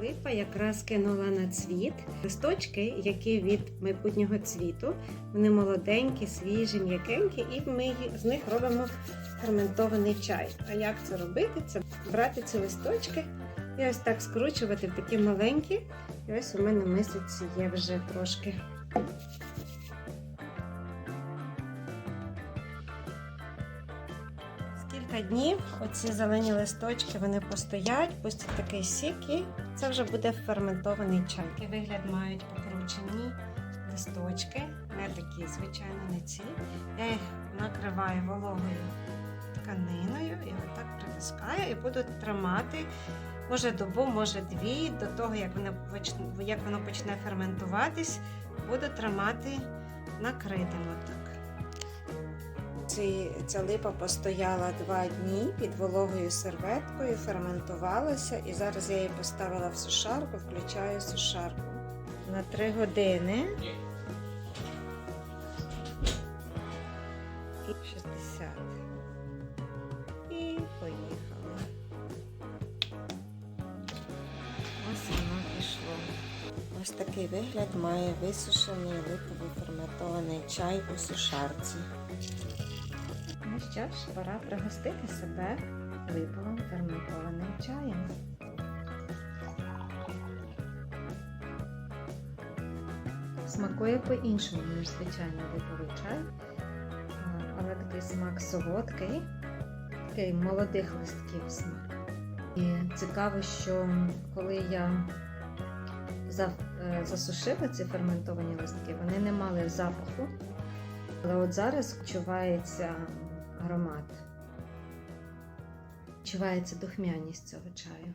Липа якраз кинула на цвіт листочки, які від майбутнього цвіту. Вони молоденькі, свіжі, м'якенькі, і ми з них робимо ферментований чай. А як це робити? Це брати ці листочки і ось так скручувати в такі маленькі. І ось у мене мисиці є вже трошки. З Кілька днів оці зелені листочки вони постоять, пустять такий сік, і це вже буде ферментований чай. Такий вигляд мають покручені листочки, не такі, звичайно, не ці. Я їх накриваю вологою тканиною і отак притискаю і буду тримати. Може добу, може дві, до того, як воно почне, як воно почне ферментуватись, буду тримати накритим Ці, ця липа постояла два дні під вологою серветкою, ферментувалася, і зараз я її поставила в сушарку, включаю сушарку на 3 години. 60. І поїхали. Ось воно пішло. Ось такий вигляд має висушений липовий ферментований чай у сушарці. Що ж, пора пригостити себе липовим ферментованим чаєм. Смакує по-іншому, ніж звичайний липовий чай, але такий смак солодкий, такий молодих листків смак. І цікаво, що коли я е, засушила ці ферментовані листки, вони не мали запаху. Але от зараз відчувається аромат. Відчувається духмяність цього чаю.